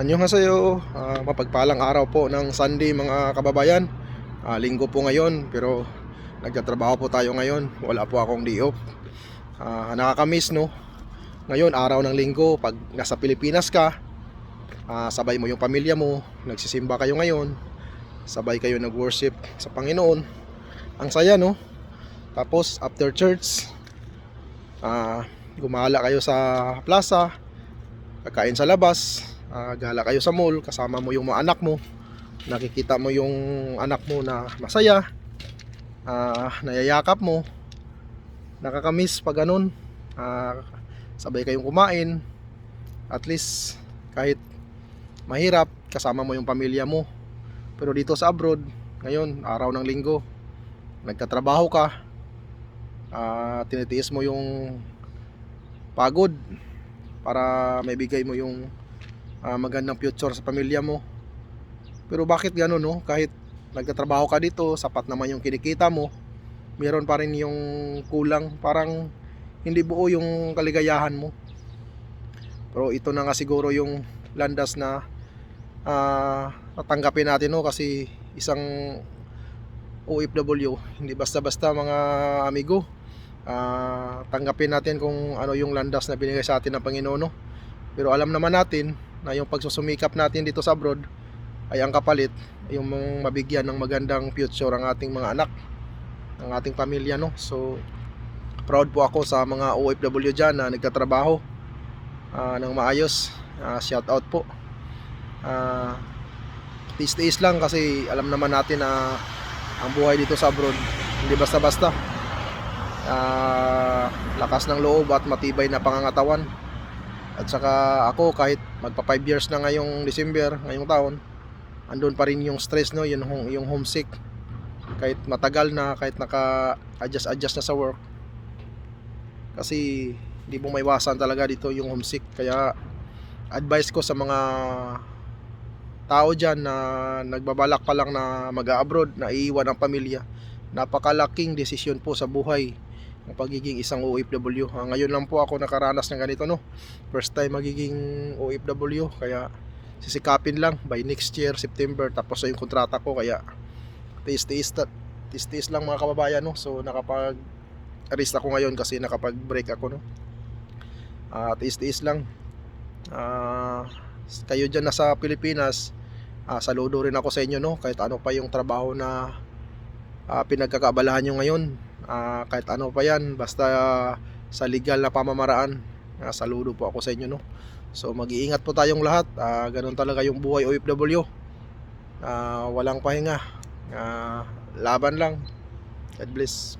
Annyeonghaseyo, uh, mapagpalang araw po ng Sunday mga kababayan. Ah, linggo po ngayon pero nagtatrabaho po tayo ngayon. Wala po akong day off. Ah, nakakamiss no. Ngayon araw ng linggo pag nasa Pilipinas ka, ah, sabay mo yung pamilya mo, nagsisimba kayo ngayon, sabay kayo nag-worship sa Panginoon. Ang saya no. Tapos after church, ah, gumala kayo sa plaza, kakain sa labas, ah, gala kayo sa mall, kasama mo yung mga anak mo, nakikita mo yung anak mo na masaya, ah, nayayakap mo, nakakamiss pag ganun, ah, sabay kayong kumain, at least kahit mahirap, kasama mo yung pamilya mo. Pero dito sa abroad, ngayon, araw ng linggo, nagtatrabaho ka, ah, tinitiis mo yung pagod para maibigay mo yung ah, magandang future sa pamilya mo. Pero bakit gano'n no? Kahit nagtatrabaho ka dito, sapat naman yung kinikita mo, meron pa rin yung kulang, parang hindi buo yung kaligayahan mo. Pero ito na nga siguro yung landas na ah, tatanggapin natin no kasi isang OFW, hindi basta-basta mga amigo. Ah, tanggapin natin kung ano yung landas na binigay sa atin ng Panginoon no. Pero alam naman natin na yung pagsusumikap natin dito sa abroad ay ang kapalit yung mabigyan ng magandang future ang ating mga anak ang ating pamilya no? So proud po ako sa mga OFW dyan na nagtatrabaho ah, ng maayos. Ah, shout out po. Uh, tiis-tiis lang kasi alam naman natin na ang buhay dito sa abroad hindi basta-basta. Ah, lakas ng loob at matibay na pangangatawan at saka ako kahit magpa 5 years na ngayong December, ngayong taon, andun pa rin yung stress no, yung yung homesick. Kahit matagal na, kahit naka-adjust adjust na sa work. Kasi hindi mo maiwasan talaga dito yung homesick. Kaya advice ko sa mga tao diyan na nagbabalak pa lang na mag-abroad, na iiwan ang pamilya. Napakalaking desisyon po sa buhay ang pagiging isang OFW. Ah, ngayon lang po ako nakaranas ng ganito no? First time magiging OFW kaya sisikapin lang. By next year September tapos na yung kontrata ko kaya tiis-tiis tiis-tiis lang mga kababayan no? So nakapag arrest ako ngayon kasi nakapag break ako no? Ah, tiis-tiis lang. Ah, kayo dyan nasa Pilipinas ah, saludo rin ako sa inyo no? Kahit ano pa yung trabaho na ah, pinagkakaabalahan nyo ngayon Ah, kahit ano pa yan basta sa legal na pamamaraan Ah, saludo po ako sa inyo no? So mag-iingat po tayong lahat. Ah, ganun talaga yung buhay OFW Ah, walang pahinga. Ah, laban lang. God bless